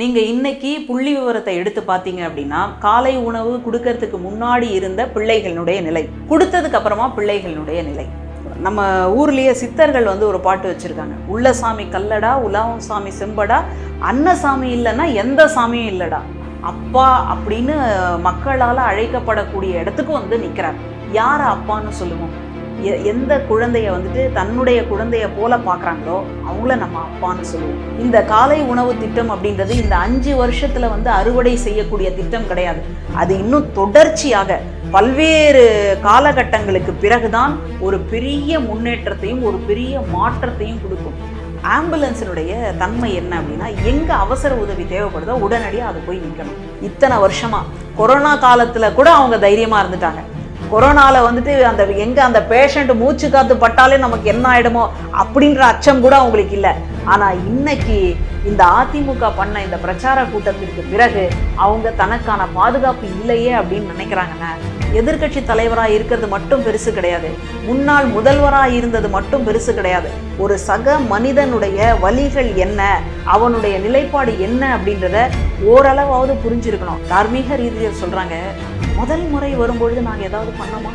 நீங்கள் இன்றைக்கி புள்ளி விவரத்தை எடுத்து பார்த்தீங்க அப்படின்னா காலை உணவு கொடுக்கறதுக்கு முன்னாடி இருந்த பிள்ளைகளினுடைய நிலை கொடுத்ததுக்கு அப்புறமா பிள்ளைகளினுடைய நிலை. நம்ம ஊர்லேயே சித்தர்கள் வந்து ஒரு பாட்டு வச்சுருக்காங்க. உள்ள சாமி கல்லடா உலாவும் சாமி செம்படா அன்னசாமி இல்லைன்னா எந்த சாமியும் இல்லைடா. அப்பா அப்படின்னு மக்களால் அழைக்கப்படக்கூடிய இடத்துக்கு வந்து நிற்கிறார் யார் அப்பான்னு சொல்லுவோம்? எந்த குழந்தைய வந்துட்டு தன்னுடைய குழந்தைய போல பார்க்குறாங்களோ அவங்கள நம்ம அப்பான்னு சொல்லுவோம். இந்த காலை உணவு திட்டம் அப்படின்றது இந்த அஞ்சு வருஷத்துல வந்து அறுவடை செய்யக்கூடிய திட்டம் கிடையாது. அது இன்னும் தொடர்ச்சியாக பல்வேறு காலகட்டங்களுக்கு பிறகுதான் ஒரு பெரிய முன்னேற்றத்தையும் ஒரு பெரிய மாற்றத்தையும் கொடுக்கும். ஆம்புலன்ஸினுடைய தன்மை என்ன அப்படின்னா எங்க அவசர உதவி தேவைப்படுதோ உடனடியாக அது போய் நிற்கணும் இத்தனை வருஷமா கொரோனா காலத்துல கூட அவங்க தைரியமா இருந்துட்டாங்க. கொரோனால வந்துட்டு அந்த எங்க அந்த பேஷண்ட் மூச்சு காத்து பட்டாலே நமக்கு என்ன ஆயிடுமோ அப்படின்ற அச்சம் கூட அவங்களுக்கு இல்லை. ஆனால் இன்னைக்கு இந்த அதிமுக பண்ண இந்த பிரச்சார கூட்டத்திற்கு பிறகு அவங்க தனக்கான பாதுகாப்பு இல்லையே அப்படின்னு நினைக்கிறாங்கன்னா எதிர்க்கட்சி தலைவராக இருக்கிறது மட்டும் பெருசு கிடையாது. முன்னாள் முதல்வராக இருந்தது மட்டும் பெருசு கிடையாது. ஒரு சக மனிதனுடைய வழிகள் என்ன அவனுடைய நிலைப்பாடு என்ன அப்படின்றத ஓரளவாவது புரிஞ்சிருக்கணும். தார்மீக ரீதியில் சொல்றாங்க. முதல் முறை வரும்பொழுது நாங்கள் ஏதாவது பண்ணோமா?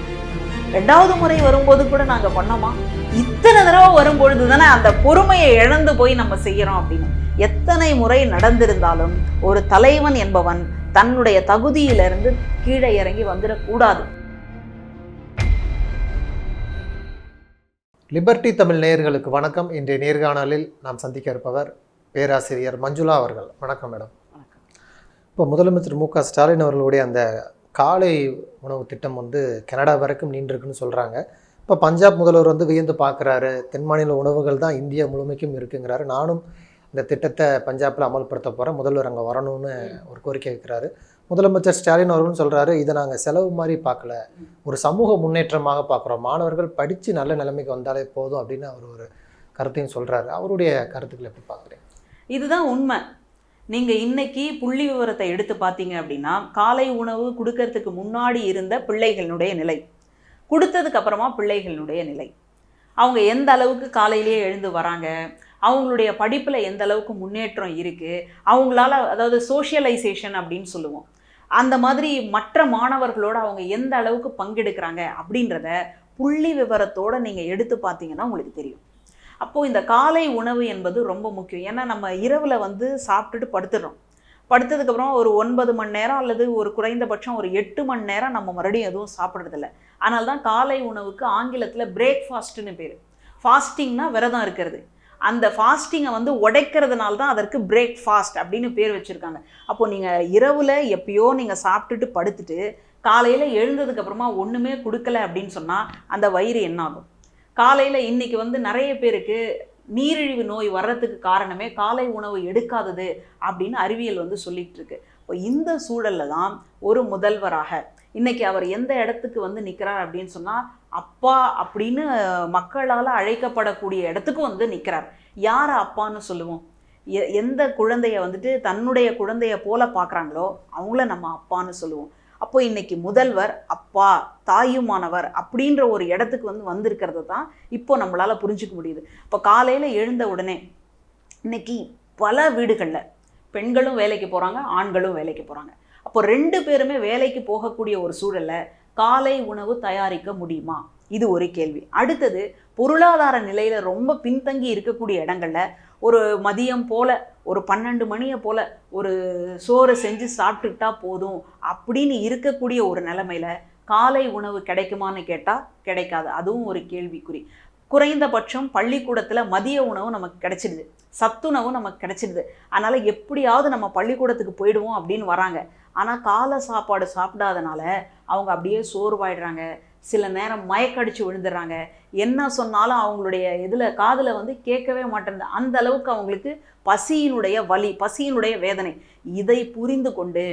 ரெண்டாவது முறை வரும்போது கூட நாங்கள் பண்ணோமா? இத்தனை தடவை வரும்பொழுது தானே அந்த பொறுமையை இழந்து போய் நம்ம செய்யறோம் அப்படின்னு. எத்தனை முறை நடந்திருந்தாலும் ஒரு தலைவன் என்பவன் தன்னுடைய தகுதியிலிருந்து கீழே இறங்கி வந்துடக்கூடாது. லிபர்டி தமிழ் நேயர்களுக்கு வணக்கம். இன்றைய நேர்காணலில் நாம் சந்திக்க இருப்பவர் பேராசிரியர் மஞ்சுளா அவர்கள். வணக்கம் மேடம். இப்போ முதலமைச்சர் மு க ஸ்டாலின் அவர்களுடைய அந்த காலை உணவு திட்டம் வந்து கனடா வரைக்கும் நீண்டிருக்குன்னு சொல்கிறாங்க இப்போ பஞ்சாப் முதல்வர் வந்து வியந்து பார்க்குறாரு. தென் மாநில உணவுகள் தான் இந்தியா முழுமைக்கும் இருக்குங்கிறாரு. நானும் இந்த திட்டத்தை பஞ்சாபில் அமல்படுத்த போகிறேன் முதல்வர் அங்கே வரணும்னு ஒரு கோரிக்கை வைக்கிறாரு. முதலமைச்சர் ஸ்டாலின் அவர்களும் சொல்கிறாரு இதை நாங்கள் செலவு மாதிரி பார்க்கல. ஒரு சமூக முன்னேற்றமாக பார்க்குறோம். மாணவர்கள் படித்து நல்ல நிலைமைக்கு வந்தாலே போதும் அப்படின்னு அவர் ஒரு கருத்தையும் சொல்கிறாரு அவருடைய கருத்துக்களை எப்படி பார்க்குறேன் இதுதான் உண்மை. நீங்கள் இன்னைக்கு புள்ளி விவரத்தை எடுத்து பார்த்தீங்க அப்படின்னா காலை உணவு கொடுக்கறதுக்கு முன்னாடி இருந்த பிள்ளைகளினுடைய நிலை. கொடுத்ததுக்கு அப்புறமா பிள்ளைகளினுடைய நிலை. அவங்க எந்த அளவுக்கு காலையிலேயே எழுந்து வராங்க? அவங்களுடைய படிப்பில் எந்த அளவுக்கு முன்னேற்றம் இருக்குது அவங்களால அதாவது சோஷியலைசேஷன் அப்படின்னு சொல்லுவோம். அந்த மாதிரி மற்ற மாணவர்களோடு அவங்க எந்த அளவுக்கு பங்கெடுக்கிறாங்க அப்படின்றத புள்ளி விவரத்தோட நீங்கள் எடுத்து பார்த்தீங்கன்னா உங்களுக்கு தெரியும். அப்போது இந்த காலை உணவு என்பது ரொம்ப முக்கியம். ஏன்னா நம்ம இரவில் வந்து சாப்பிட்டுட்டு படுத்துடுறோம் படுத்ததுக்கப்புறம் ஒரு ஒன்பது மணி நேரம் அல்லது ஒரு குறைந்தபட்சம் ஒரு எட்டு மணி நேரம் நம்ம மறுபடியும் எதுவும் சாப்பிட்றதில்ல அதனால தான் காலை உணவுக்கு ஆங்கிலத்தில் பிரேக்ஃபாஸ்ட்டுன்னு பேர். ஃபாஸ்டிங்னா விரதம் இருக்கிறது. அந்த ஃபாஸ்டிங்கை வந்து உடைக்கிறதுனால தான் அதற்கு பிரேக்ஃபாஸ்ட் அப்படின்னு பேர் வச்சுருக்காங்க. அப்போது நீங்கள் இரவில் எப்பயோ நீங்கள் சாப்பிட்டுட்டு படுத்துட்டு காலையில் எழுந்ததுக்கப்புறமா ஒன்றுமே கொடுக்கல அப்படின்னு சொன்னால் அந்த வயிறு என்ன ஆகும் காலையில் இன்றைக்கி வந்து நிறைய பேருக்கு நீரிழிவு நோய் வர்றதுக்கு காரணமே காலை உணவு எடுக்காதது அப்படின்னு அறிவியல் வந்து சொல்லிகிட்டு இருக்கு. இப்போ இந்த சூழல்ல தான் ஒரு முதல்வராக இன்றைக்கி அவர் எந்த இடத்துக்கு வந்து நிற்கிறார் அப்படின்னு சொன்னால் அப்பா அப்படின்னு மக்களால் அழைக்கப்படக்கூடிய இடத்துக்கு வந்து நிற்கிறார் யார் அப்பான்னு சொல்லுவோம். எ எந்த குழந்தைய வந்துட்டு தன்னுடைய குழந்தைய போல பார்க்குறாங்களோ அவங்கள நம்ம அப்பான்னு சொல்லுவோம். அப்போ இன்னைக்கு முதல்வர் அப்பா தாயுமானவர் அப்படின்ற ஒரு இடத்துக்கு வந்து வந்திருக்கிறது தான் இப்போ நம்மளால் புரிஞ்சுக்க முடியுது. இப்போ காலையில் எழுந்த உடனே இன்னைக்கு பல வீடுகளில் பெண்களும் வேலைக்கு போகிறாங்க ஆண்களும் வேலைக்கு போகிறாங்க அப்போ ரெண்டு பேருமே வேலைக்கு போகக்கூடிய ஒரு சூழல்ல காலை உணவு தயாரிக்க முடியுமா? இது ஒரு கேள்வி. அடுத்தது பொருளாதார நிலையில் ரொம்ப பின்தங்கி இருக்கக்கூடிய இடங்களில் ஒரு மதியம் போல ஒரு பன்னெண்டு மணியை போல் ஒரு சோறு செஞ்சு சாப்பிட்டுக்கிட்டா போதும் அப்படின்னு இருக்கக்கூடிய ஒரு நிலமையில் காலை உணவு கிடைக்குமான்னு கேட்டால் கிடைக்காது. அதுவும் ஒரு கேள்விக்குறி. குறைந்தபட்சம் பள்ளிக்கூடத்தில் மதிய உணவு நமக்கு கிடைச்சிடுது. சத்துணவு நமக்கு கிடைச்சிடுது. அதனால் எப்படியாவது நம்ம பள்ளிக்கூடத்துக்கு போயிடுவோம் அப்படின்னு வராங்க. ஆனால் காலை சாப்பாடு சாப்பிடாதனால அவங்க அப்படியே சோர்வாயிடுறாங்க. சில நேரம் மயக்கடிச்சு விழுந்துடுறாங்க. என்ன சொன்னாலும் அவங்களுடைய இதில் காதில் வந்து கேட்கவே மாட்டேங்குது. அந்த அளவுக்கு அவங்களுக்கு பசியினுடைய வலி பசியினுடைய வேதனை. இதை புரிந்து கொண்டு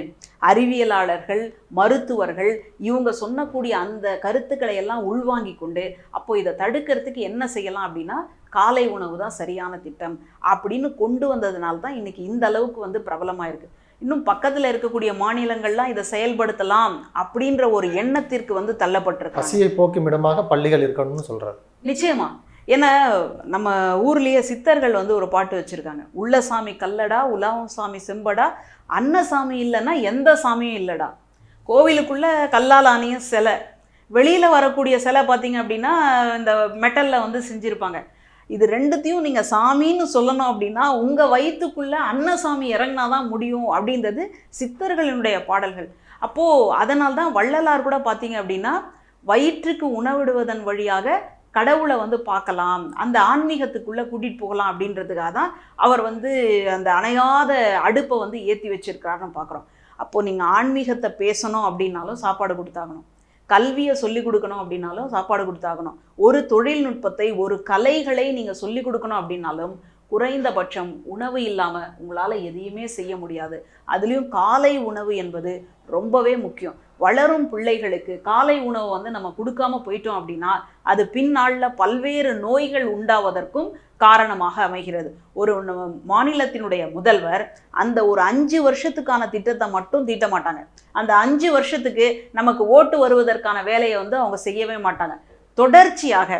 அறிவியலாளர்கள் மருத்துவர்கள் இவங்க சொன்னக்கூடிய அந்த கருத்துக்களை எல்லாம் உள்வாங்கி கொண்டு அப்போ இதை தடுக்கிறதுக்கு என்ன செய்யலாம் அப்படின்னா காலை உணவு தான் சரியான திட்டம் அப்படின்னு கொண்டு வந்ததுனால தான் இன்னைக்கு இந்த அளவுக்கு வந்து பிரபலமாக இருக்குது இன்னும் பக்கத்தில் இருக்கக்கூடிய மாநிலங்கள்லாம் இதை செயல்படுத்தலாம் அப்படின்ற ஒரு எண்ணத்திற்கு வந்து தள்ளப்பட்டிருக்காங்க. பசியை போக்கும் இடமாக பள்ளிகள் இருக்கணும்னு சொல்றாரு. நிச்சயமா. ஏன்னா நம்ம ஊர்லேயே சித்தர்கள் வந்து ஒரு பாட்டு வச்சுருக்காங்க. உள்ள சாமி கல்லடா உலகம் சாமி செம்படா அன்னசாமி இல்லைன்னா எந்த சாமியும் இல்லைடா. கோவிலுக்குள்ளே கல்லால் ஆணிய சிலை. வெளியில் வரக்கூடிய சிலை பார்த்தீங்க அப்படின்னா இந்த மெட்டலில் வந்து செஞ்சுருப்பாங்க. இது ரெண்டுத்தையும் நீங்கள் சாமின்னு சொல்லணும் அப்படின்னா உங்கள் வயிற்றுக்குள்ளே அன்னசாமி இறங்கினா தான் முடியும் அப்படின்றது சித்தர்களினுடைய பாடல்கள். அப்போது அதனால் தான் வள்ளலார் கூட பார்த்தீங்க அப்படின்னா வயிற்றுக்கு உணவிடுவதன் வழியாக கடவுளை வந்து பார்க்கலாம் அந்த ஆன்மீகத்துக்குள்ளே கூட்டிகிட்டு போகலாம் அப்படின்றதுக்காக தான் அவர் வந்து அந்த அணையாத அடுப்பை வந்து ஏற்றி வச்சிருக்கிறாருன்னு பார்க்குறோம் அப்போது நீங்கள் ஆன்மீகத்தை பேசணும் அப்படின்னாலும் சாப்பாடு கொடுத்தாகணும். கல்வியை சொல்லிக் கொடுக்கணும் அப்படின்னாலும் சாப்பாடு கொடுத்தாகணும். ஒரு தொழில்நுட்பத்தை ஒரு கலைகளை நீங்கள் சொல்லிக் கொடுக்கணும் அப்படின்னாலும் குறைந்தபட்சம் உணவு இல்லாமல் உங்களால் எதையுமே செய்ய முடியாது. அதுலேயும் காலை உணவு என்பது ரொம்பவே முக்கியம். வளரும் பிள்ளைகளுக்கு காலை உணவு வந்து நம்ம கொடுக்காம போயிட்டோம் அப்படின்னா அது பின்னாளில் பல்வேறு நோய்கள் உண்டாவதற்கும் காரணமாக அமைகிறது. ஒரு நம்ம மாநிலத்தினுடைய முதல்வர் அந்த ஒரு அஞ்சு வருஷத்துக்கான திட்டத்தை மட்டும் தீட்ட மாட்டாங்க. அந்த அஞ்சு வருஷத்துக்கு நமக்கு ஓட்டு வருவதற்கான வேலையை வந்து அவங்க செய்யவே மாட்டாங்க. தொடர்ச்சியாக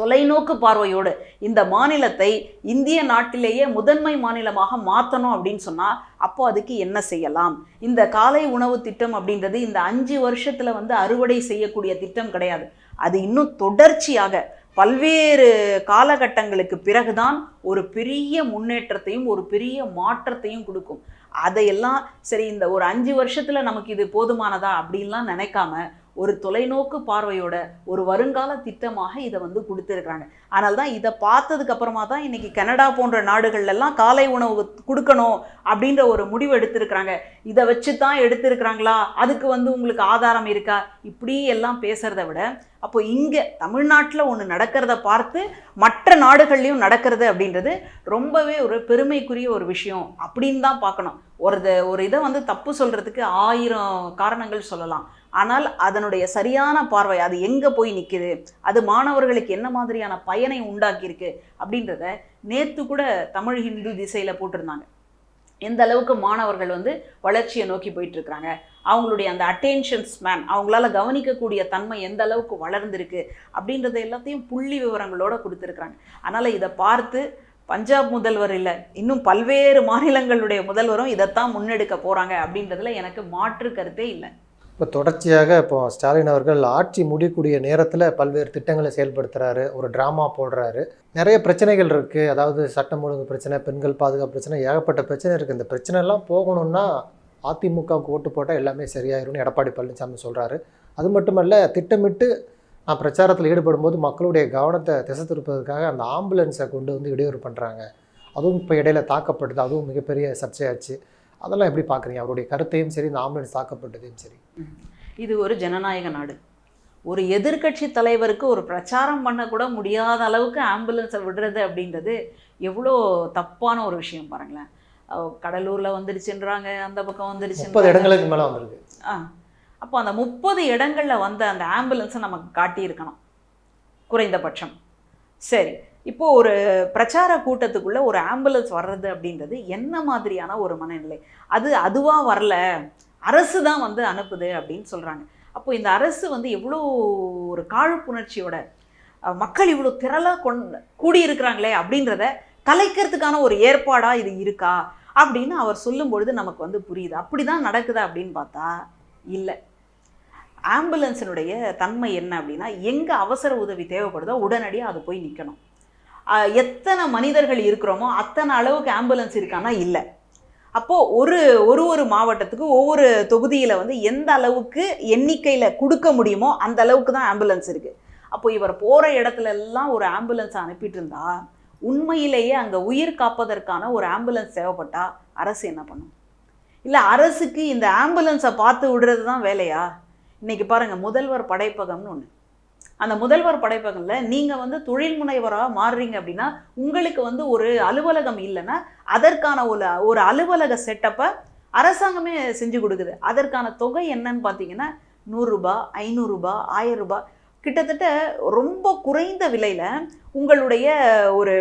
தொலைநோக்கு பார்வையோடு இந்த மாநிலத்தை இந்திய நாட்டிலேயே முதன்மை மாநிலமாக மாற்றணும் அப்படின்னு சொன்னால் அப்போ அதுக்கு என்ன செய்யலாம்? இந்த காலை உணவு திட்டம் அப்படின்றது இந்த அஞ்சு வருஷத்தில் வந்து அறுவடை செய்யக்கூடிய திட்டம் கிடையாது. அது இன்னும் தொடர்ச்சியாக பல்வேறு காலகட்டங்களுக்கு பிறகுதான் ஒரு பெரிய முன்னேற்றத்தையும் ஒரு பெரிய மாற்றத்தையும் கொடுக்கும். அதையெல்லாம் சரி இந்த ஒரு அஞ்சு வருஷத்தில் நமக்கு இது போதுமானதா அப்படின்லாம் நினைக்காம ஒரு தொலைநோக்கு பார்வையோட ஒரு வருங்கால திட்டமாக இதை வந்து கொடுத்துருக்குறாங்க. ஆனால் தான் இதை பார்த்ததுக்கு அப்புறமா தான் இன்னைக்கு கனடா போன்ற நாடுகள்லாம் காலை உணவு கொடுக்கணும் அப்படின்ற ஒரு முடிவு எடுத்திருக்கிறாங்க. இதை வச்சு தான் எடுத்திருக்கிறாங்களா? அதுக்கு வந்து உங்களுக்கு ஆதாரம் இருக்கா? இப்படி எல்லாம் பேசுறத விட அப்போ இங்கே தமிழ்நாட்டில் ஒன்று நடக்கிறத பார்த்து மற்ற நாடுகள்லையும் நடக்கிறது அப்படின்றது ரொம்பவே ஒரு பெருமைக்குரிய ஒரு விஷயம் அப்படின்னு தான் பார்க்கணும். ஒரு ஒரு இதை வந்து தப்பு சொல்கிறதுக்கு ஆயிரம் காரணங்கள் சொல்லலாம். ஆனால் அதனுடைய சரியான பார்வை அது எங்கே போய் நிற்குது அது மாணவர்களுக்கு என்ன மாதிரியான பயனை உண்டாக்கியிருக்கு? அப்படின்றத நேற்று கூட தமிழ் ஹிந்து திசையில் போட்டிருந்தாங்க. எந்த அளவுக்கு மாணவர்கள் வந்து வளர்ச்சியை நோக்கி போயிட்டுருக்குறாங்க. அவங்களுடைய அந்த அட்டென்ஷன் ஸ்பேன் அவங்களால கவனிக்கக்கூடிய தன்மை எந்த அளவுக்கு வளர்ந்துருக்கு? அப்படின்றத எல்லாத்தையும் புள்ளி விவரங்களோட கொடுத்துருக்குறாங்க. அதனால் இதை பார்த்து பஞ்சாப் முதல்வர் இல்லை இன்னும் பல்வேறு மாநிலங்களுடைய முதல்வரும் இதைத்தான் முன்னெடுக்க போகிறாங்க அப்படின்றதுல எனக்கு மாற்று கருத்தே இல்லை. இப்போ தொடர்ச்சியாக இப்போ ஸ்டாலின் அவர்கள் ஆட்சி முடியக்கூடிய நேரத்தில் பல்வேறு திட்டங்களை செயல்படுத்துறாரு ஒரு ட்ராமா போடுறாரு. நிறைய பிரச்சனைகள் இருக்குது அதாவது சட்டம் ஒழுங்கு பிரச்சனை பெண்கள் பாதுகாப்பு பிரச்சனை ஏகப்பட்ட பிரச்சனை இருக்குது இந்த பிரச்சனைலாம் போகணுன்னா போகணும்னா அதிமுகவுக்கு ஓட்டு போட்டால் எல்லாமே சரியாயிரும்னு எடப்பாடி பழனிசாமி சொல்கிறாரு அது மட்டுமல்ல திட்டமிட்டு நான் பிரச்சாரத்தில் ஈடுபடும் போது மக்களுடைய கவனத்தை திசை திருப்பதற்காக அந்த ஆம்புலன்ஸை கொண்டு வந்து இடையூறு பண்ணுறாங்க அதுவும் இப்போ இடையில தாக்கப்படுது அதுவும் மிகப்பெரிய சர்ச்சையாச்சு. அதெல்லாம் எப்படி பார்க்குறீங்க அவருடைய கருத்தையும் சரி இந்த ஆம்புலன்ஸ் தாக்கப்பட்டதையும் சரி. இது ஒரு ஜனநாயக நாடு. ஒரு எதிர்க்கட்சி தலைவருக்கு ஒரு பிரச்சாரம் பண்ண கூட முடியாத அளவுக்கு ஆம்புலன்ஸை விடுறது அப்படின்றது எவ்வளோ தப்பான ஒரு விஷயம் பாருங்களேன். கடலூர்ல வந்துருச்சுன்றாங்க அந்த பக்கம் முப்பது வந்துருச்சு இடங்களுக்கு மேலே வந்திருக்கு. ஆ அப்போ அந்த முப்பது இடங்கள்ல வந்த அந்த ஆம்புலன்ஸை நமக்கு காட்டியிருக்கணும். குறைந்தபட்சம். சரி இப்போ ஒரு பிரச்சார கூட்டத்துக்குள்ள ஒரு ஆம்புலன்ஸ் வர்றது அப்படின்றது என்ன மாதிரியான ஒரு மனநிலை? அது அதுவா வரல. அரசு தான் வந்து அனுப்புது அப்படின்னு சொல்கிறாங்க அப்போ இந்த அரசு வந்து எவ்வளோ ஒரு காழ்ப்புணர்ச்சியோட மக்கள் இவ்வளோ திரளாக கொண் கூடியிருக்கிறாங்களே அப்படின்றத கலைக்கிறதுக்கான ஒரு ஏற்பாடாக இது இருக்கா அப்படின்னு அவர் சொல்லும் பொழுது நமக்கு வந்து புரியுது. அப்படி தான் நடக்குதா அப்படின்னு பார்த்தா இல்லை. ஆம்புலன்ஸினுடைய தன்மை என்ன அப்படின்னா எங்கே அவசர உதவி தேவைப்படுதோ உடனடியாக அது போய் நிற்கணும் எத்தனை மனிதர்கள் இருக்கிறோமோ அத்தனை அளவுக்கு ஆம்புலன்ஸ் இருக்கான்னா இல்லை. அப்போது ஒரு ஒரு ஒரு மாவட்டத்துக்கு ஒவ்வொரு தொகுதியில் வந்து எந்த அளவுக்கு எண்ணிக்கையில் கொடுக்க முடியுமோ அந்த அளவுக்கு தான் ஆம்புலன்ஸ் இருக்குது அப்போ இவர் போகிற இடத்துல எல்லாம் ஒரு ஆம்புலன்ஸ் அனுப்பிட்டு இருந்தா உண்மையிலேயே அங்கே உயிர் காப்பதற்கான ஒரு ஆம்புலன்ஸ் தேவைப்பட்டா அரசு என்ன பண்ணும்? இல்லை அரசுக்கு இந்த ஆம்புலன்ஸை பார்த்து விடுறது தான் வேலையா? இன்றைக்கி பாருங்கள் முதல்வர் படைப்பகம்னு ஒன்று அந்த முதல்வர் படைப்பகங்களில் நீங்கள் வந்து தொழில் முனைவராக மாறுறீங்க அப்படின்னா உங்களுக்கு வந்து ஒரு அலுவலகம் இல்லைன்னா அதற்கான ஒரு ஒரு அலுவலக செட்டப்பை அரசாங்கமே செஞ்சு கொடுக்குது. அதற்கான தொகை என்னன்னு பார்த்தீங்கன்னா நூறுரூபா ஐநூறுரூபா ஆயிரம் ரூபாய். கிட்டத்தட்ட ரொம்ப குறைந்த விலையில் உங்களுடைய ஒரு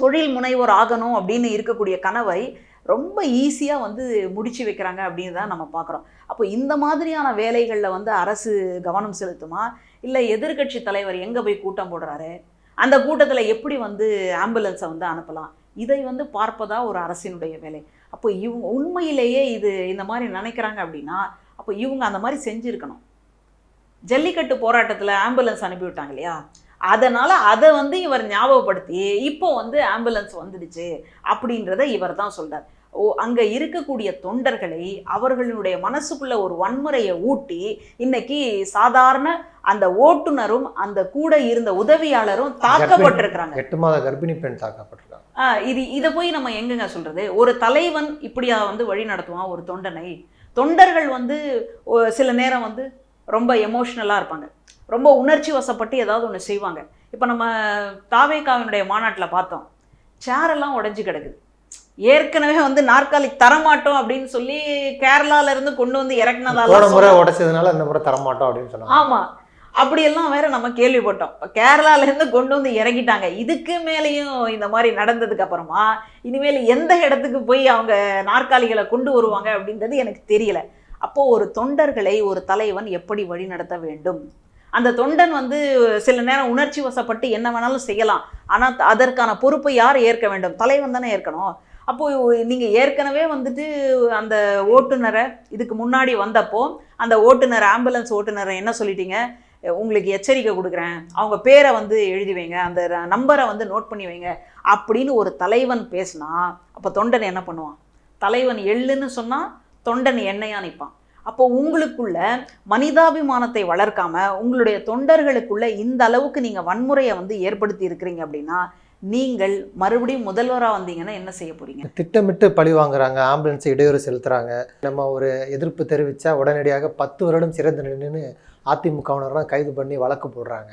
தொழில் முனைவோர் ஆகணும் அப்படின்னு இருக்கக்கூடிய கனவை ரொம்ப ஈஸியாக வந்து முடிச்சு வைக்கிறாங்க அப்படின்னு தான் நம்ம பார்க்குறோம் அப்போ இந்த மாதிரியான வேலைகளில் வந்து அரசு கவனம் செலுத்துமா? இல்லை எதிர்க்கட்சி தலைவர் எங்கே போய் கூட்டம் போடுறாரு? அந்த கூட்டத்தில் எப்படி வந்து ஆம்புலன்ஸை வந்து அனுப்பலாம்? இதை வந்து பார்ப்பதா ஒரு அரசினுடைய வேலை. அப்போ இவங்க உண்மையிலேயே இது இந்த மாதிரி நினைக்கிறாங்க அப்படின்னா அப்போ இவங்க அந்த மாதிரி செஞ்சுருக்கணும். ஜல்லிக்கட்டு போராட்டத்தில் ஆம்புலன்ஸ் அனுப்பிவிட்டாங்க இல்லையா? அதனால் அதை வந்து இவர் ஞாபகப்படுத்தி இப்போ வந்து ஆம்புலன்ஸ் வந்துடுச்சு அப்படின்றத இவர் தான் சொல்றார். ஓ அங்கே இருக்கக்கூடிய தொண்டர்களை அவர்களுடைய மனசுக்குள்ள ஒரு வன்முறையை ஊட்டி இன்னைக்கு சாதாரண அந்த ஓட்டுநரும் அந்த கூட இருந்த உதவியாளரும் தாக்கப்பட்டிருக்கிறாங்க. எட்டு மாத கர்ப்பிணி பெண் தாக்கப்பட்டிருக்காங்க. இது இதை போய் நம்ம எங்கங்க சொல்றது? ஒரு தலைவன் இப்படியா வந்து வழி நடத்துவான் ஒரு தொண்டனை? தொண்டர்கள் வந்து சில நேரம் வந்து ரொம்ப எமோஷ்னலாக இருப்பாங்க. ரொம்ப உணர்ச்சி வசப்பட்டு ஏதாவது ஒன்று செய்வாங்க. இப்போ நம்ம தாவேகாவினுடைய மாநாட்டில் பார்த்தோம். சேரெல்லாம் உடைஞ்சு கிடக்குது. ஏற்கனவே வந்து நாற்காலி தரமாட்டோம் அப்படின்னு சொல்லி கேரளால இருந்து கொண்டு வந்து இறக்குனதால முறை உடைச்சதுனால இந்த முறை தரமாட்டோம் அப்படின்னு சொன்னாங்க. ஆமா. அப்படியெல்லாம் வேற நம்ம கேள்விப்பட்டோம். கேரளால இருந்து கொண்டு வந்து இறங்கிட்டாங்க இதுக்கு மேலேயும் இந்த மாதிரி நடந்ததுக்கு அப்புறமா இனிமேல் எந்த இடத்துக்கு போய் அவங்க நாற்காலிகளை கொண்டு வருவாங்க அப்படின்றது எனக்கு தெரியல. அப்போ ஒரு தொண்டர்களை ஒரு தலைவன் எப்படி வழி நடத்த வேண்டும்? அந்த தொண்டன் வந்து சில நேரம் உணர்ச்சி வசப்பட்டு என்ன வேணாலும் செய்யலாம். ஆனால் அதற்கான பொறுப்பை யார் ஏற்க வேண்டும்? தலைவன் தானே ஏற்கணும். அப்போ நீங்கள் ஏற்கனவே வந்துட்டு அந்த ஓட்டுநரை இதுக்கு முன்னாடி வந்தப்போ அந்த ஓட்டுநர் ஆம்புலன்ஸ் ஓட்டுநரை என்ன சொல்லிட்டீங்க? உங்களுக்கு எச்சரிக்கை கொடுக்குறேன். அவங்க பேரை வந்து எழுதி வைங்க. அந்த நம்பரை வந்து நோட் பண்ணி வைங்க. அப்படின்னு ஒரு தலைவன் பேசினா அப்போ தொண்டன் என்ன பண்ணுவான்? தலைவன் எள்ளுன்னு சொன்னால் தொண்டன் என்னையா நிற்பான் அப்போ உங்களுக்குள்ள மனிதாபிமானத்தை வளர்க்காம உங்களுடைய தொண்டர்களுக்குள்ள இந்த அளவுக்கு நீங்க வன்முறையை வந்து ஏற்படுத்தி இருக்கிறீங்க அப்படின்னா நீங்கள் மறுபடியும் முதல்வராக வந்தீங்கன்னா என்ன செய்ய போறீங்க? திட்டமிட்டு பழி வாங்குறாங்க ஆம்புலன்ஸ் இடையூறு செலுத்துறாங்க. நம்ம ஒரு எதிர்ப்பு தெரிவிச்சா உடனடியாக பத்து வருடம் சிறை தண்டனைன்னு அதிமுகவினரெலாம் கைது பண்ணி வழக்கு போடுறாங்க.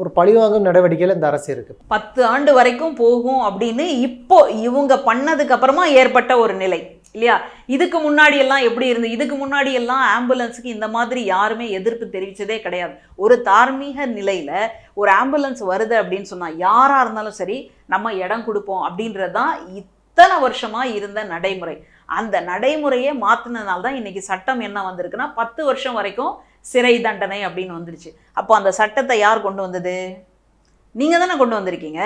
ஒரு பழிவாங்கும் நடவடிக்கையில் இந்த அரசு இருக்கு. பத்து ஆண்டு வரைக்கும் போகும் அப்படின்னு இப்போ இவங்க பண்ணதுக்கு அப்புறமா ஏற்பட்ட ஒரு நிலை. இல்லையா? இதுக்கு முன்னாடி எல்லாம் எப்படி இருந்து இதுக்கு முன்னாடி எல்லாம் ஆம்புலன்ஸுக்கு இந்த மாதிரி யாருமே எதிர்ப்பு தெரிவித்ததே கிடையாது. ஒரு தார்மீக நிலையில் ஒரு ஆம்புலன்ஸ் வருது அப்படின்னு சொன்னால் யாராக இருந்தாலும் சரி நம்ம இடம் கொடுப்போம் அப்படின்றது தான் இத்தனை வருஷமாக இருந்த நடைமுறை. அந்த நடைமுறையே மாற்றினதுனால தான் இன்றைக்கி சட்டம் என்ன வந்திருக்குன்னா பத்து வருஷம் வரைக்கும் சிறை தண்டனை அப்படின்னு வந்துருச்சு. அப்போ அந்த சட்டத்தை யார் கொண்டு வந்தது? நீங்கள் தானே கொண்டு வந்திருக்கீங்க?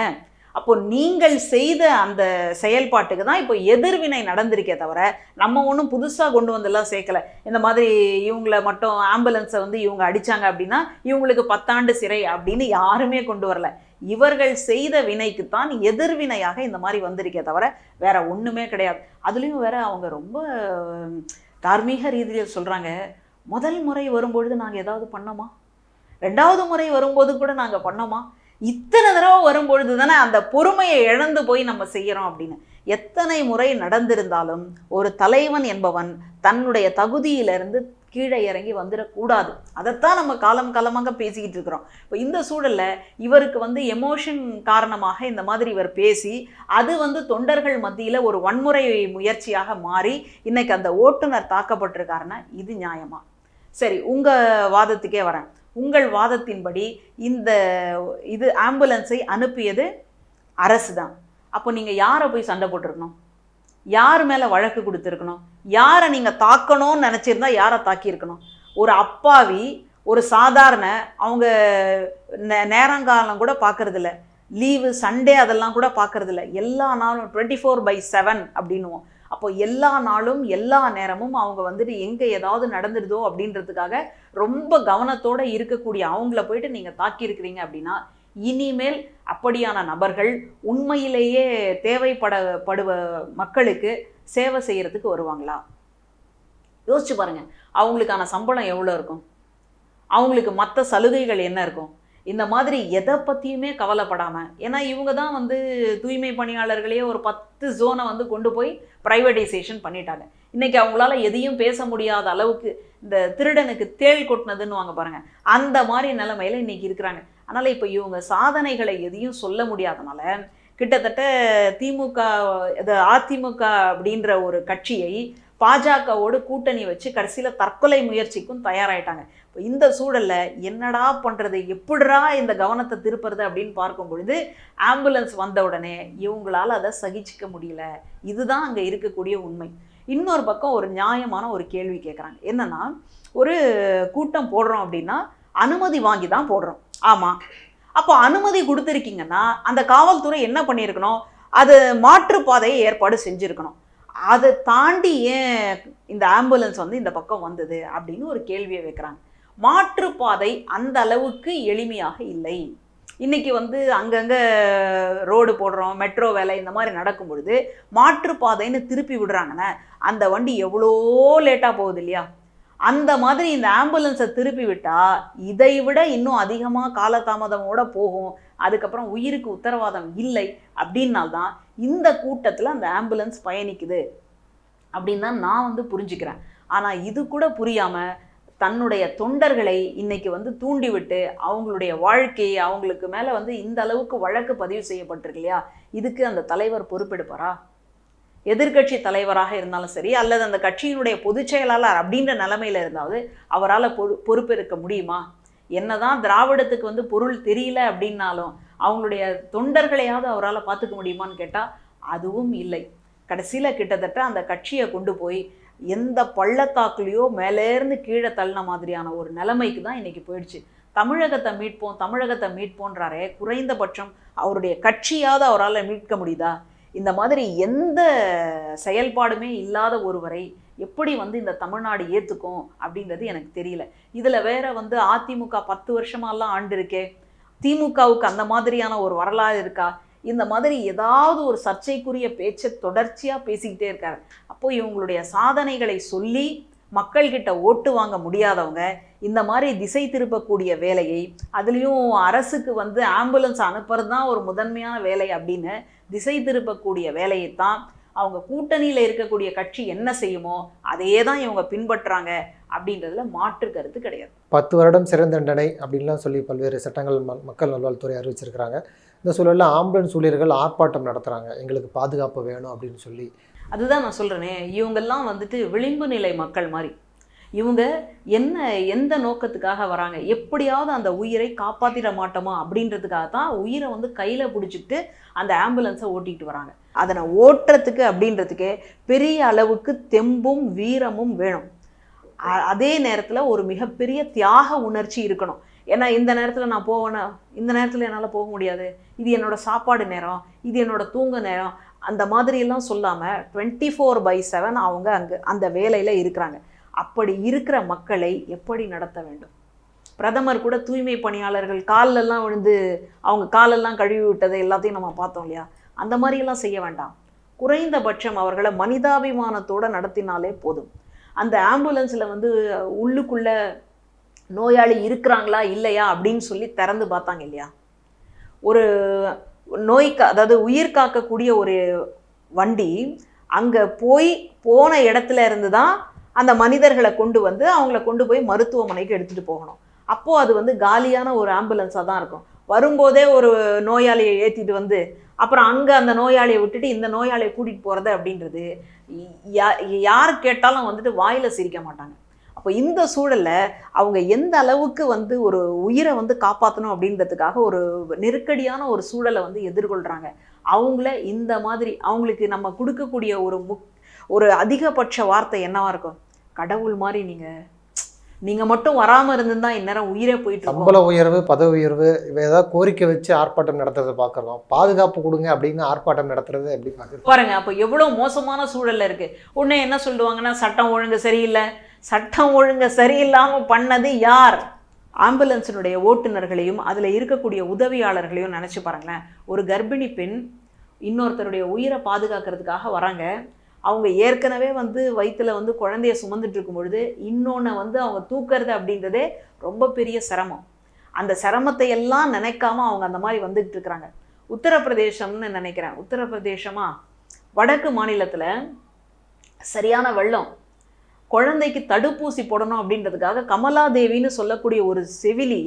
அப்போ நீங்கள் செய்த அந்த செயல்பாட்டுக்கு தான் இப்போ எதிர்வினை நடந்திருக்கே தவிர நம்ம ஒன்றும் புதுசாக கொண்டு வந்தெல்லாம் சேர்க்கல. இந்த மாதிரி இவங்கள மட்டும் ஆம்புலன்ஸை வந்து இவங்க அடிச்சாங்க அப்படின்னா இவங்களுக்கு பத்தாண்டு சிறை அப்படின்னு யாருமே கொண்டு வரல. இவர்கள் செய்த வினைக்கு தான் எதிர்வினையாக இந்த மாதிரி வந்திருக்கே தவிர வேற ஒன்றுமே கிடையாது. அதுலேயும் வேற அவங்க ரொம்ப தார்மீக ரீதியில் சொல்கிறாங்க முதல் முறை வரும்பொழுது நாங்கள் ஏதாவது பண்ணோமா? ரெண்டாவது முறை வரும்போது கூட நாங்கள் பண்ணோமா? இத்தனை தடவை வரும்பொழுது தானே அந்த பொறுமையை இழந்து போய் நம்ம செய்கிறோம் அப்படின்னு. எத்தனை முறை நடந்திருந்தாலும் ஒரு தலைவன் என்பவன் தன்னுடைய தகுதியிலிருந்து கீழே இறங்கி வந்துடக்கூடாது. அதைத்தான் நம்ம காலம் காலமாக பேசிக்கிட்டு இருக்கிறோம். இப்போ இந்த சூழலில் இவருக்கு வந்து எமோஷன் காரணமாக இந்த மாதிரி இவர் பேசி அது வந்து தொண்டர்கள் மத்தியில் ஒரு வன்முறை முயற்சியாக மாறி இன்னைக்கு அந்த ஓட்டுநர் தாக்கப்பட்டிருக்காருன்னா இது நியாயமா? சரி உங்கள் வாதத்துக்கே வரேன். உங்கள் வாதத்தின்படி இந்த இது ஆம்புலன்ஸை அனுப்பியது அரசு தான் அப்போ நீங்கள் யாரை போய் சண்டை போட்டிருக்கணும்? யார் மேலே வழக்கு கொடுத்துருக்கணும்? யாரை நீங்கள் தாக்கணும்னு நினச்சிருந்தா யாரை தாக்கியிருக்கணும்? ஒரு அப்பாவி ஒரு சாதாரண அவங்க நே நேரங்காலம் கூட பார்க்குறதில்ல. லீவு சண்டே அதெல்லாம் கூட பார்க்கறதில்ல. எல்லா நாளும் டுவெண்ட்டி ஃபோர் பை செவன் அப்படின்னுவோம். அப்போ எல்லா நாளும் எல்லா நேரமும் அவங்க வந்துட்டு எங்கே ஏதாவது நடந்துடுதோ அப்படின்றதுக்காக ரொம்ப கவனத்தோடு இருக்கக்கூடிய அவங்கள போயிட்டு நீங்கள் தாக்கியிருக்கிறீங்க அப்படின்னா இனிமேல் அப்படியான நபர்கள் உண்மையிலேயே தேவைப்பட படுவ மக்களுக்கு சேவை செய்கிறதுக்கு வருவாங்களா? யோசிச்சு பாருங்கள் அவங்களுக்கான சம்பளம் எவ்வளோ இருக்கும்? அவங்களுக்கு மற்ற சலுகைகள் என்ன இருக்கும்? இந்த மாதிரி எதை பற்றியுமே கவலைப்படாமல் ஏன்னா இவங்க தான் வந்து தூய்மை பணியாளர்களையே ஒரு பத்து ஜோனை வந்து கொண்டு போய் ப்ரைவேட்டைசேஷன் பண்ணிட்டாங்க. இன்றைக்கி அவங்களால எதையும் பேச முடியாத அளவுக்கு இந்த திருடனுக்கு தேள் கொட்டினதுன்னு வாங்க பாருங்கள் அந்த மாதிரி நிலமையில் இன்றைக்கி இருக்கிறாங்க. அதனால் இப்போ இவங்க சாதனைகளை எதையும் சொல்ல முடியாதனால கிட்டத்தட்ட திமுக இது அதிமுக அப்படின்ற ஒரு கட்சியை பாஜகவோடு கூட்டணி வச்சு கடைசியில் தற்கொலை முயற்சிக்கும் தயாராயிட்டாங்க. இப்போ இந்த சூழலில் என்னடா பண்ணுறது எப்படிடா இந்த கவனத்தை திருப்புறது அப்படின்னு பார்க்கும் பொழுது ஆம்புலன்ஸ் வந்த உடனே இவங்களால அதை சகிச்சிக்க முடியல. இதுதான் அங்கே இருக்கக்கூடிய உண்மை. இன்னொரு பக்கம் ஒரு நியாயமான ஒரு கேள்வி கேட்குறாங்க என்னன்னா ஒரு கூட்டம் போடுறோம் அப்படின்னா அனுமதி வாங்கி தான் போடுறோம். ஆமாம் அப்போ அனுமதி கொடுத்துருக்கீங்கன்னா அந்த காவல்துறை என்ன பண்ணியிருக்கணும்? அது மாற்றுப்பாதையை ஏற்பாடு செஞ்சுருக்கணும். அதை தாண்டி ஏன் இந்த ஆம்புலன்ஸ் வந்து இந்த பக்கம் வந்தது அப்படின்னு ஒரு கேள்வியை வைக்கிறாங்க. மாற்றுப்பாதை அந்த அளவுக்கு எளிமையாக இல்லை. இன்னைக்கு வந்து அங்கங்கே ரோடு போடுறோம் மெட்ரோ வேலை இந்த மாதிரி நடக்கும் பொழுது மாற்றுப்பாதைன்னு திருப்பி விடுறாங்கன்னா அந்த வண்டி எவ்வளோ லேட்டாக போகுது இல்லையா? அந்த மாதிரி இந்த ஆம்புலன்ஸை திருப்பி விட்டால் இதை விட இன்னும் அதிகமாக காலதாமதமோட போகும். அதுக்கப்புறம் உயிருக்கு உத்தரவாதம் இல்லை அப்படின்னால்தான் இந்த கூட்டத்தில் அந்த ஆம்புலன்ஸ் பயணிக்குது. அப்படின்னு தான் நான் வந்து புரிஞ்சுக்கிறேன். ஆனால் இது கூட புரியாமல் தன்னுடைய தொண்டர்களை இன்னைக்கு வந்து தூண்டிவிட்டு அவங்களுடைய வாழ்க்கையை அவங்களுக்கு மேலே வந்து இந்த அளவுக்கு வழக்கு பதிவு செய்யப்பட்டிருக்கு இல்லையா? இதுக்கு அந்த தலைவர் பொறுப்பெடுப்பாரா? எதிர்க்கட்சி தலைவராக இருந்தாலும் சரி அல்லது அந்த கட்சியினுடைய பொதுச் செயலாளர் அப்படின்ற நிலமையில இருந்தாவது அவரால் பொறு பொறுப்பெடுக்க முடியுமா? என்னதான் திராவிடத்துக்கு வந்து பொருள் தெரியல அப்படின்னாலும் அவங்களுடைய தொண்டர்களையாவது அவரால் பார்த்துக்க முடியுமான்னு கேட்டால் அதுவும் இல்லை. கடைசியில் கிட்டத்தட்ட அந்த கட்சியை கொண்டு போய் எந்த பள்ளத்தாக்குலேயோ மேலேருந்து கீழே தள்ளின மாதிரியான ஒரு நிலைமைக்கு தான் இன்றைக்கி போயிடுச்சு. தமிழகத்தை மீட்போம் தமிழகத்தை மீட்போன்றாரே குறைந்தபட்சம் அவருடைய கட்சியாவது அவரால் மீட்க முடியுதா? இந்த மாதிரி எந்த செயல்பாடுமே இல்லாத ஒருவரை எப்படி வந்து இந்த தமிழ்நாடு ஏற்றுக்கும் அப்படின்றது எனக்கு தெரியல. இதில் வேற வந்து அதிமுக பத்து வருஷமாலாம் ஆண்டு இருக்கே. திமுகவுக்கு அந்த மாதிரியான ஒரு வரலாறு இருக்கா? இந்த மாதிரி ஏதாவது ஒரு சர்ச்சைக்குரிய பேச்சை தொடர்ச்சியாக பேசிக்கிட்டே இருக்காரு. அப்போ இவங்களுடைய சாதனைகளை சொல்லி மக்கள்கிட்ட ஓட்டு வாங்க முடியாதவங்க இந்த மாதிரி திசை திருப்பக்கூடிய வேலையை அதுலேயும் அரசுக்கு வந்து ஆம்புலன்ஸ் அனுப்புறது தான் ஒரு முதன்மையான வேலை அப்படின்னு திசை திருப்பக்கூடிய வேலையைத்தான் அவங்க கூட்டணியில் இருக்கக்கூடிய கட்சி என்ன செய்யுமோ அதையே தான் இவங்க பின்பற்றுறாங்க அப்படின்றதுல மாற்று கருத்து கிடையாது. பத்து வருடம் சிறை தண்டனை அப்படின்லாம் சொல்லி பல்வேறு சட்டங்கள் ம- மக்கள் நல்வாழ்வுத்துறை அறிவிச்சிருக்கிறாங்க. இந்த சூழலில் ஆம்புலன்ஸ் ஊழியர்கள் ஆர்ப்பாட்டம் நடத்துகிறாங்க எங்களுக்கு பாதுகாப்பு வேணும் அப்படின்னு சொல்லி அதுதான் நான் சொல்கிறேனே இவங்கெல்லாம் வந்துட்டு விளிம்பு நிலை மக்கள் மாதிரி. இவங்க என்ன எந்த நோக்கத்துக்காக வராங்க? எப்படியாவது அந்த உயிரை காப்பாற்றிட மாட்டோமா? அப்படின்றதுக்காக தான் உயிரை வந்து கையில் பிடிச்சிக்கிட்டு அந்த ஆம்புலன்ஸை ஓட்டிகிட்டு வராங்க. அதனை ஓட்டுறதுக்கு அப்படின்றதுக்கே பெரிய அளவுக்கு தெம்பும் வீரமும் வேணும். அதே நேரத்தில் ஒரு மிகப்பெரிய தியாக உணர்ச்சி இருக்கணும். ஏன்னா இந்த நேரத்தில் நான் போவேனா? இந்த நேரத்தில் என்னால் போக முடியாது. இது என்னோடய சாப்பாடு நேரம். இது என்னோட தூங்க நேரம். அந்த மாதிரியெல்லாம் சொல்லாமல் டுவெண்ட்டி ஃபோர் பை செவன் அவங்க அங்கே அந்த வேலையில் இருக்கிறாங்க. அப்படி இருக்கிற மக்களை எப்படி நடத்த வேண்டும்? பிரதமர் கூட தூய்மை பணியாளர்கள் கால்லெல்லாம் விழுந்து அவங்க காலெல்லாம் கழுவி விட்டதை எல்லாத்தையும் நம்ம பார்த்தோம் இல்லையா? அந்த மாதிரியெல்லாம் செய்ய வேண்டாம். குறைந்தபட்சம் அவர்களை மனிதாபிமானத்தோடு நடத்தினாலே போதும். அந்த ஆம்புலன்ஸில் வந்து உள்ளுக்குள்ளே நோயாளி இருக்கிறாங்களா இல்லையா அப்படின்னு சொல்லி திறந்து பார்த்தாங்க இல்லையா? ஒரு நோய்க்கு அதாவது உயிர் காக்கக்கூடிய ஒரு வண்டி அங்கே போய் போன இடத்துல இருந்து தான் அந்த மனிதர்களை கொண்டு வந்து அவங்கள கொண்டு போய் மருத்துவமனைக்கு எடுத்துகிட்டு போகணும். அப்போது அது வந்து காலியான ஒரு ஆம்புலன்ஸாக தான் இருக்கும். வரும்போதே ஒரு நோயாளியை ஏற்றிட்டு வந்து அப்புறம் அங்கே அந்த நோயாளியை விட்டுட்டு இந்த நோயாளியை கூட்டிகிட்டு போகிறது அப்படின்றது யா- யார் கேட்டாலும் வந்துட்டு வாயில் சிரிக்க மாட்டாங்க. அப்போ இந்த சூழல்ல அவங்க எந்த அளவுக்கு வந்து ஒரு உயிரை வந்து காப்பாற்றணும் அப்படின்றதுக்காக ஒரு நெருக்கடியான ஒரு சூழலை வந்து எதிர்கொள்கிறாங்க அவங்கள இந்த மாதிரி அவங்களுக்கு நம்ம கொடுக்கக்கூடிய ஒரு முக் ஒரு அதிகபட்ச வார்த்தை என்னவா இருக்கும்? கடவுள் மாதிரி நீங்கள் நீங்கள் மட்டும் வராமல் இருந்திருந்தா இந்நேரம் உயிரே போயிட்டு சம்பள உயர்வு பதவி உயர்வு இவை ஏதாவது கோரிக்கை வச்சு ஆர்ப்பாட்டம் நடத்துறதை பார்க்குறோம். பாதுகாப்பு கொடுங்க அப்படின்னு ஆர்ப்பாட்டம் நடத்துறது எப்படி பார்க்குறது பாருங்க அப்போ எவ்வளோ மோசமான சூழல்ல இருக்கு. உடனே என்ன சொல்லுவாங்கன்னா சட்டம் ஒழுங்கு சரியில்லை சட்டம் ஒழுங்கு சரியில்லாமல் பண்ணது யார்? ஆம்புலன்ஸினுடைய ஓட்டுநர்களையும் அதில் இருக்கக்கூடிய உதவியாளர்களையும் நினச்சி பாருங்களேன். ஒரு கர்ப்பிணி பெண் இன்னொருத்தருடைய உயிரை பாதுகாக்கிறதுக்காக வராங்க. அவங்க ஏற்கனவே வந்து வயிற்றில் வந்து குழந்தைய சுமந்துட்டு இருக்கும் பொழுது இன்னொன்று வந்து அவங்க தூக்குறது அப்படின்றதே ரொம்ப பெரிய சிரமம். அந்த சிரமத்தை எல்லாம் நினைக்காம அவங்க அந்த மாதிரி வந்துட்டு இருக்கிறாங்க. உத்தரப்பிரதேசம்னு நினைக்கிறேன். உத்தரப்பிரதேசமா? வடக்கு மாநிலத்தில் சரியான வெள்ளம். குழந்தைக்கு தடுப்பூசி போடணும் அப்படின்றதுக்காக கமலாதேவின்னு சொல்லக்கூடிய ஒரு செவிலி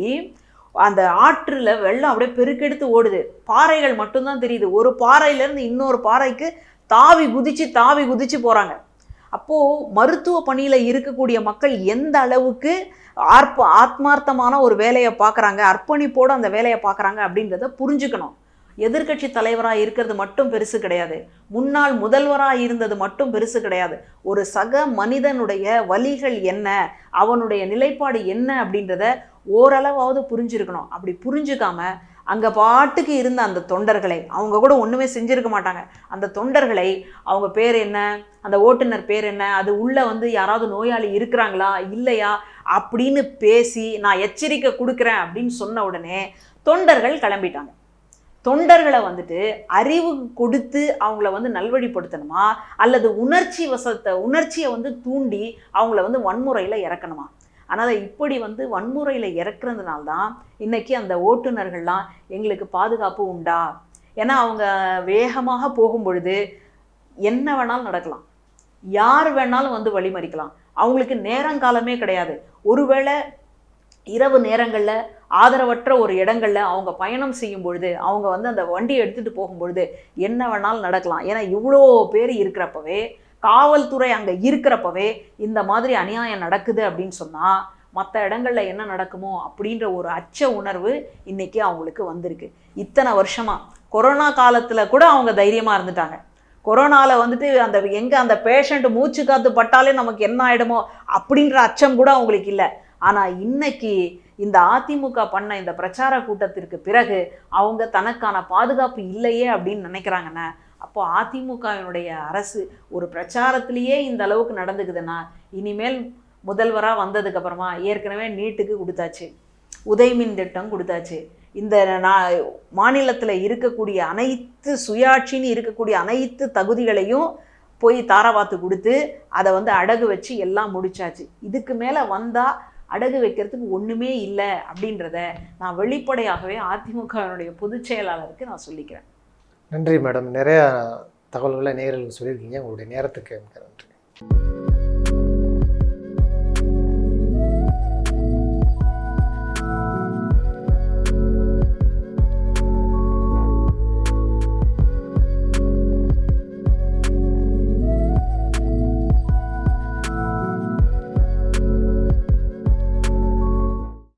அந்த ஆற்றில் வெள்ளம் அப்படியே பெருக்கெடுத்து ஓடுது. பாறைகள் மட்டும்தான் தெரியுது. ஒரு பாறையிலேருந்து இன்னொரு பாறைக்கு தாவி குதிச்சு தாவி குதிச்சு போகிறாங்க அப்போது மருத்துவ பணியில் இருக்கக்கூடிய மக்கள் எந்த அளவுக்கு ஆர்ப்ப ஆத்மார்த்தமான ஒரு வேலையை பார்க்குறாங்க அர்ப்பணிப்போடு அந்த வேலையை பார்க்குறாங்க அப்படின்றத புரிஞ்சுக்கணும். எதிர்க்கட்சி தலைவராக இருக்கிறது மட்டும் பெருசு கிடையாது. முன்னாள் முதல்வராக இருந்தது மட்டும் பெருசு கிடையாது. ஒரு சக மனிதனுடைய வழிகள் என்ன அவனுடைய நிலைப்பாடு என்ன அப்படின்றத ஓரளவாவது புரிஞ்சிருக்கணும். அப்படி புரிஞ்சுக்காம அங்கே பாட்டுக்கு இருந்த அந்த தொண்டர்களை அவங்க கூட ஒன்றுமே செஞ்சுருக்க மாட்டாங்க. அந்த தொண்டர்களை அவங்க பேர் என்ன அந்த ஓட்டுநர் பேர் என்ன அது உள்ளே வந்து யாராவது நோயாளி இருக்கிறாங்களா இல்லையா அப்படின்னு பேசி நான் எச்சரிக்கை கொடுக்குறேன் அப்படின்னு சொன்ன உடனே தொண்டர்கள் கிளம்பிட்டாங்க. தொண்டர்களை வந்துட்டு அறிவு கொடுத்து அவங்கள வந்து நல்வழிப்படுத்தணுமா? அல்லது உணர்ச்சி வசத்தை உணர்ச்சியை வந்து தூண்டி அவங்கள வந்து வன்முறையில் இறக்கணுமா? ஆனால் இப்படி வந்து வன்முறையில் இறக்குறதுனால தான் இன்றைக்கி அந்த ஓட்டுநர்கள்லாம் எங்களுக்கு பாதுகாப்பு உண்டா? ஏன்னா அவங்க வேகமாக போகும் பொழுது என்ன வேணாலும் நடக்கலாம். யார் வேணாலும் வந்து வழிமறிக்கலாம். அவங்களுக்கு நேரங்காலமே கிடையாது. ஒருவேளை இரவு நேரங்களில் ஆதரவற்ற ஒரு இடங்களில் அவங்க பயணம் செய்யும் பொழுது அவங்க வந்து அந்த வண்டியை எடுத்துகிட்டு போகும்பொழுது என்ன வேணாலும் நடக்கலாம். ஏன்னா இவ்வளோ பேர் இருக்கிறப்பவே காவல்துறை அங்கே இருக்கிறப்பவே இந்த மாதிரி அநியாயம் நடக்குது அப்படின்னு சொன்னால் மற்ற இடங்களில் என்ன நடக்குமோ அப்படின்ற ஒரு அச்ச உணர்வு இன்றைக்கி அவங்களுக்கு வந்திருக்கு. இத்தனை வருஷமாக கொரோனா காலத்தில் கூட அவங்க தைரியமாக இருந்துட்டாங்க. கொரோனாவில் வந்துட்டு அந்த எங்கே அந்த பேஷண்ட் மூச்சு காத்து பட்டாலே நமக்கு என்ன ஆகிடுமோ அப்படின்ற அச்சம் கூட அவங்களுக்கு இல்லை. ஆனால் இன்னைக்கு இந்த அதிமுக பண்ண இந்த பிரச்சார கூட்டத்திற்கு பிறகு அவங்க தனக்கான பாதுகாப்பு இல்லையே அப்படின்னு நினைக்கிறாங்கண்ணா. அப்போ அதிமுகவினுடைய அரசு ஒரு பிரச்சாரத்திலேயே இந்த அளவுக்கு நடந்துக்குதுன்னா இனிமேல் முதல்வராக வந்ததுக்கப்புறமா ஏற்கனவே நீட்டுக்கு கொடுத்தாச்சு. உதயமின் திட்டம் கொடுத்தாச்சு. இந்த நான் மாநிலத்தில் இருக்கக்கூடிய அனைத்து சுயாட்சின்னு இருக்கக்கூடிய அனைத்து தகுதிகளையும் போய் தாராவாத்து கொடுத்து அதை வந்து அடகு வச்சு எல்லாம் முடிச்சாச்சு. இதுக்கு மேலே வந்தால் அடகு வைக்கிறதுக்கு ஒன்றுமே இல்லை அப்படின்றத நான் வெளிப்படையாகவே அதிமுகவினுடைய பொதுச் செயலாளருக்கு நான் சொல்லிக்கிறேன். நன்றி மேடம். நிறையா தகவல்களை நேரில் சொல்லியிருக்கீங்க. உங்களுடைய நேரத்துக்கு நன்றி.